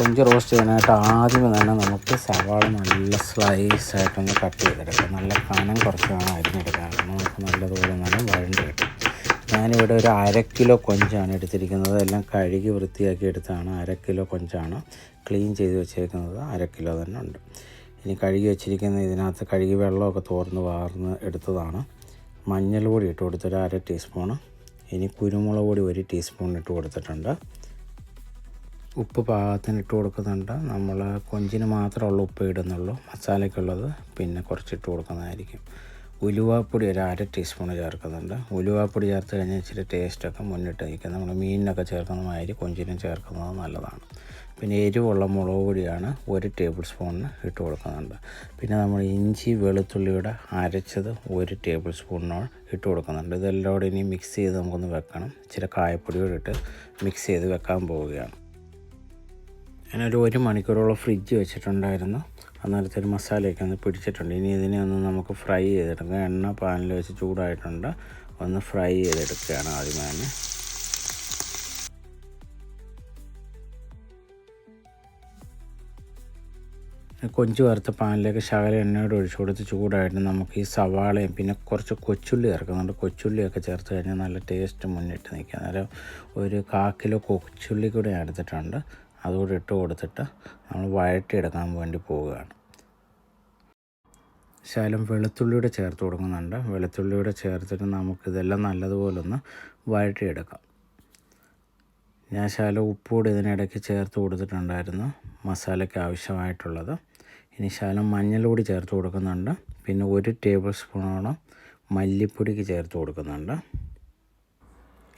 കൊഞ്ച് റോസ്റ്റ് ചെയ്യാനായിട്ട് ആദ്യമേ തന്നെ നമുക്ക് സവാള നല്ല സ്ലൈസ് ആയിട്ടൊന്ന് കട്ട് ചെയ്തെടുക്കാം. നല്ല കനം കുറച്ച് വേണം അരിഞ്ഞെടുക്കാൻ. നമുക്ക് നല്ലതുപോലെ നല്ല വഴണ്ട് കിട്ടും. ഞാനിവിടെ ഒരു അര കിലോ കൊഞ്ചാണ് എടുത്തിരിക്കുന്നത്. എല്ലാം കഴുകി വൃത്തിയാക്കി എടുത്താണ്. അര കിലോ കൊഞ്ചാണ് ക്ലീൻ ചെയ്ത് വെച്ചേക്കുന്നത്. അര കിലോ തന്നെ ഉണ്ട്. ഇനി കഴുകി വെച്ചിരിക്കുന്ന ഇതിനകത്ത് കഴുകി വെള്ളമൊക്കെ തോർന്ന് വാർന്ന് എടുത്തതാണ്. മഞ്ഞൾ പൊടി ഇട്ട് കൊടുത്തൊരു അര ടീസ്പൂണ് ഇനി കുരുമുളക് പൊടി ഒരു ടീസ്പൂൺ ഇട്ട് കൊടുത്തിട്ടുണ്ട്. ഉപ്പ് പാകത്തിന് ഇട്ട് കൊടുക്കുന്നുണ്ട്. നമ്മൾ കൊഞ്ചിന് മാത്രമുള്ള ഉപ്പ് ഇടുന്നുള്ളൂ. മസാലയ്ക്കുള്ളത് പിന്നെ കുറച്ചിട്ട് കൊടുക്കുന്നതായിരിക്കും. ഉലുവാപ്പൊടി ഒരു അര ടീസ്പൂൺ ചേർക്കുന്നുണ്ട്. ഉലുവാപ്പൊടി ചേർത്ത് കഴിഞ്ഞാൽ ഇച്ചിരി ടേസ്റ്റൊക്കെ മുന്നിട്ട് നിൽക്കും. നമ്മൾ മീനിനൊക്കെ ചേർക്കുന്ന മാതിരി കൊഞ്ചിനും ചേർക്കുന്നത് നല്ലതാണ്. പിന്നെ എരിവുള്ള മുളക് പൊടിയാണ് ഒരു ടേബിൾ സ്പൂണിന് ഇട്ട് കൊടുക്കുന്നുണ്ട്. പിന്നെ നമ്മൾ ഇഞ്ചി വെളുത്തുള്ളിയുടെ അരച്ചത് ഒരു ടേബിൾ സ്പൂണിനോട് ഇട്ട് കൊടുക്കുന്നുണ്ട്. ഇതെല്ലാം കൂടി ഇനി മിക്സ് ചെയ്ത് നമുക്കൊന്ന് വെക്കണം. ഇച്ചിരി കായപ്പൊടിയോട് ഇട്ട് മിക്സ് ചെയ്ത് വെക്കാൻ പോവുകയാണ്. ഞാനൊരു ഒരു മണിക്കൂറോളം ഫ്രിഡ്ജ് വെച്ചിട്ടുണ്ടായിരുന്നു. അന്നേരത്തെ മസാലയൊക്കെ ഒന്ന് പിടിച്ചിട്ടുണ്ട്. ഇനി ഇതിനെ ഒന്ന് നമുക്ക് ഫ്രൈ ചെയ്തെടുക്കാം. എണ്ണ പാനിൽ വെച്ച് ചൂടായിട്ടുണ്ട്. ഒന്ന് ഫ്രൈ ചെയ്തെടുക്കുകയാണ് ആദ്യമേ തന്നെ കൊഞ്ച് വറുത്ത പാനിലേക്ക് ശകല എണ്ണയോട് ഒഴിച്ചു കൊടുത്ത് ചൂടായിട്ട് നമുക്ക് ഈ സവാളയും പിന്നെ കുറച്ച് കൊച്ചുള്ളി ചേർക്കുന്നുണ്ട്. കൊച്ചുള്ളിയൊക്കെ ചേർത്ത് കഴിഞ്ഞാൽ നല്ല ടേസ്റ്റ് മുന്നിട്ട് നിൽക്കുക അന്നേരം ഒരു കാക്കിലോ കിലോ കൊച്ചുള്ളി കൂടെ എടുത്തിട്ടുണ്ട്. അതുകൂടെ ഇട്ട് കൊടുത്തിട്ട് നമ്മൾ വഴറ്റിയെടുക്കാൻ വേണ്ടി പോവുകയാണ്. ശകലം വെളുത്തുള്ളിയുടെ ചേർത്ത് കൊടുക്കുന്നുണ്ട്. വെളുത്തുള്ളിയുടെ ചേർത്തിട്ട് നമുക്കിതെല്ലാം നല്ലതുപോലെ ഒന്ന് വഴറ്റിയെടുക്കാം. ഞാൻ ശകലം ഉപ്പുകൂടി ഇതിനിടയ്ക്ക് ചേർത്ത് കൊടുത്തിട്ടുണ്ടായിരുന്നു. മസാലയ്ക്ക് ആവശ്യമായിട്ടുള്ളത്. ഇനി ശകലം മഞ്ഞൾ പൊടി ചേർത്ത് കൊടുക്കുന്നുണ്ട്. പിന്നെ ഒരു ടേബിൾ സ്പൂണോളം മല്ലിപ്പൊടിക്ക് ചേർത്ത് കൊടുക്കുന്നുണ്ട്.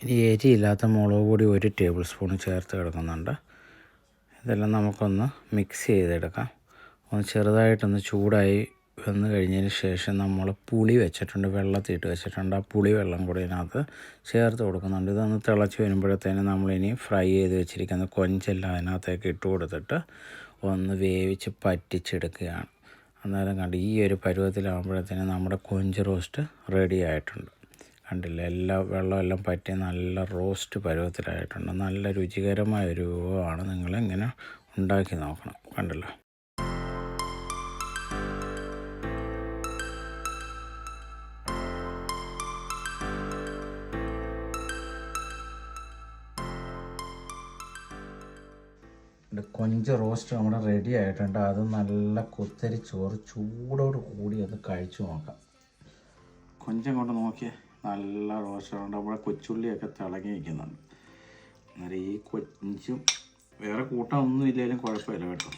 ഇനി എരിയില്ലാത്ത മുളക് പൊടി ഒരു ടേബിൾ സ്പൂൺ ചേർത്ത് കിടക്കുന്നുണ്ട്. ഇതെല്ലാം നമുക്കൊന്ന് മിക്സ് ചെയ്തെടുക്കാം. ഒന്ന് ചെറുതായിട്ടൊന്ന് ചൂടായി വന്നു കഴിഞ്ഞതിന് ശേഷം നമ്മൾ പുളി വെച്ചിട്ടുണ്ട് വെള്ളത്തിയിട്ട് വെച്ചിട്ടുണ്ട്. ആ പുളി വെള്ളം കൂടി ഇതിനകത്ത് ചേർത്ത് കൊടുക്കുന്നുണ്ട്. ഇതൊന്ന് തിളച്ച് വരുമ്പോഴത്തേനും നമ്മളിനി ഫ്രൈ ചെയ്ത് വെച്ചിരിക്കുന്ന കൊഞ്ചെല്ലാം അതിനകത്തേക്ക് ഇട്ട് കൊടുത്തിട്ട് ഒന്ന് വേവിച്ച് പറ്റിച്ചെടുക്കുകയാണ്. അന്നേരം കണ്ട് ഈ ഒരു പരുവത്തിലാകുമ്പോഴത്തേനും നമ്മുടെ കൊഞ്ച് റോസ്റ്റ് റെഡി ആയിട്ടുണ്ട്. കണ്ടില്ല. എല്ലാ വെള്ളമെല്ലാം പറ്റി നല്ല റോസ്റ്റ് പരുവത്തിലായിട്ടുണ്ട്. നല്ല രുചികരമായ ഒരു വിഭവമാണ് നിങ്ങളിങ്ങനെ ഉണ്ടാക്കി നോക്കണം. കണ്ടല്ലോ. കൊഞ്ച് റോസ്റ്റ് നമ്മുടെ റെഡി ആയിട്ടുണ്ട്. അത് നല്ല കുത്തരി ചോറ് ചൂടോട് കൂടി അത് കഴിച്ചു നോക്കാം. കൊഞ്ചം കൊണ്ട് നോക്കിയേ. നല്ല റോസ്റ്റുണ്ട് നമ്മുടെ കൊച്ചുള്ളിയൊക്കെ തിളങ്ങി വയ്ക്കുന്നുണ്ട് അന്നേരം ഈ കൊഞ്ചും വേറെ കൂട്ടമൊന്നും ഇല്ലെങ്കിലും കുഴപ്പമില്ല കേട്ടോ.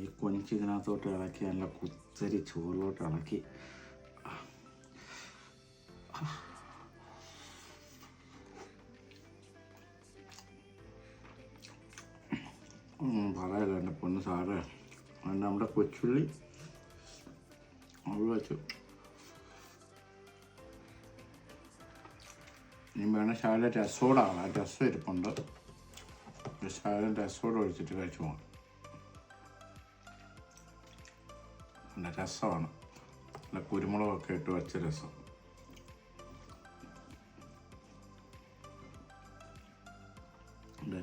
ഈ കൊഞ്ച് ഇതിനകത്തോട്ട് ഇളക്കി നല്ല കുത്തരി ചോറിലോട്ട് ഇളക്കി. പറയാലോ എന്റെ പൊന്ന് സാറേ. നമ്മുടെ കൊച്ചുള്ളി അവിടെ ഇനി വേണം ശാല രസോടാണ് രസം ഇരിപ്പുണ്ട്. ശാല രസോട് ഒഴിച്ചിട്ട് കഴിച്ചു പോകാം നല്ല രസമാണ്. നല്ല കുരുമുളകൊക്കെ ഇട്ട് വെച്ച രസം.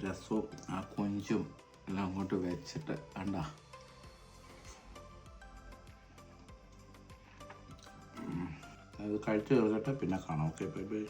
രസവും ആ കൊഞ്ചും എല്ലാം അങ്ങോട്ട് വെച്ചിട്ട് കണ്ട. അത് കഴിച്ചു തീർക്കട്ടെ പിന്നെ കാണാം. Okay bye bye